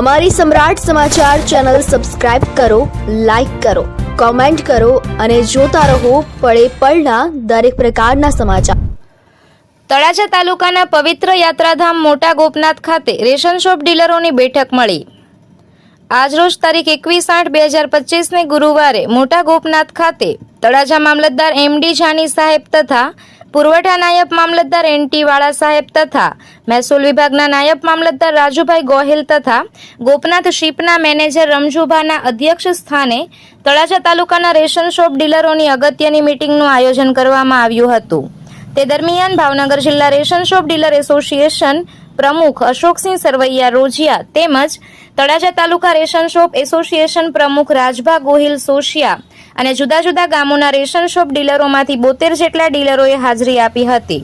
અમારી Samrat Samachar channel subscribe કરો, like કરો, કોમેન્ટ કરો અને જોતા રહો પળે પળના દરેક પ્રકારના સમાચાર. તળાજા તાલુકાના પવિત્ર યાત્રાધામ મોટા ગોપનાથ ખાતે રેશન શોપ ડીલરોની બેઠક મળી. આજરોજ તારીખ એકવીસ આઠ બે હજાર પચીસને ગુરુવારે મોટા ગોપનાથ ખાતે તળાજા મામલતદાર એમડી જાની સાહેબ તથા પુરવઠા નાયબ મામલતદાર એનટી વાળા સાહેબ તથા મહેસૂલ વિભાગના નાયબ મામલતદાર રાજુભાઈ ગોહિલ તથા ગોપનાથ શીપના મેનેજર રમજુભાના અધ્યક્ષ સ્થાને તળાજા તાલુકાના રેશન શોપ ડીલરોની અગત્યની મિટિંગનું આયોજન કરવામાં આવ્યું હતું. તે દરમિયાન ભાવનગર જિલ્લા રેશન શોપ ડીલર એસોસિએશન પ્રમુખ અશોકસિંહ સરવૈયા રોજિયા તેમજ તળાજા તાલુકા રેશન શોપ એસોસિએશન પ્રમુખ રાજભા ગોહિલ સોશિયા અને જુદા જુદા ગામોના રેશન શોપ ડીલરોમાંથી બોતેર જેટલા ડીલરોએ હાજરી આપી હતી.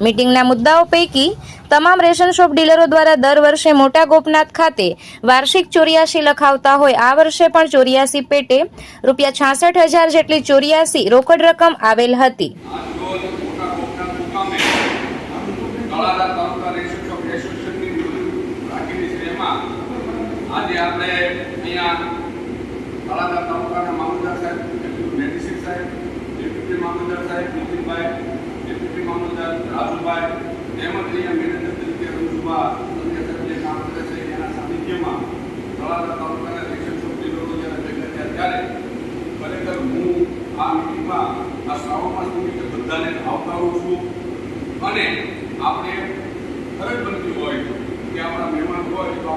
મીટિંગના મુદ્દાઓ પૈકી તમામ રેશન શોપ ડીલરો દ્વારા દર વર્ષે મોટા ગોપનાથ ખાતે વાર્ષિક ચોર્યાસી લખાવતા હોય. આ વર્ષે પણ ચોર્યાસી પેટે રૂપિયા છાસઠ હજાર જેટલી ચોર્યાસી રોકડ રકમ આવેલ હતી. આજે આપણે અહીંયા તાલુકાના મામલતદાર સાહેબ મેડિસિન સાહેબ ડેપ્યુટી મામલતદાર સાહેબ નીતિનભાઈ ડેપ્યુટી મામલતદાર રાજુભાઈ તેમજ અહીંયા મેનેજર તરીકે રંજુભા અન્ય સાહેબ જે કામ કરે છે એના સાનિધ્યમાં તળાજા તાલુકાના રેશન શોપ ડીલરો જ્યારે ભેગા થયા ત્યારે ખરેખર હું આ મિટિંગમાં આ શ્રાવણ માસ નિમિત્તે બધાને છું. અને આપણે ફરજ બનતી હોય કે આપણા મહેમાન હોય તો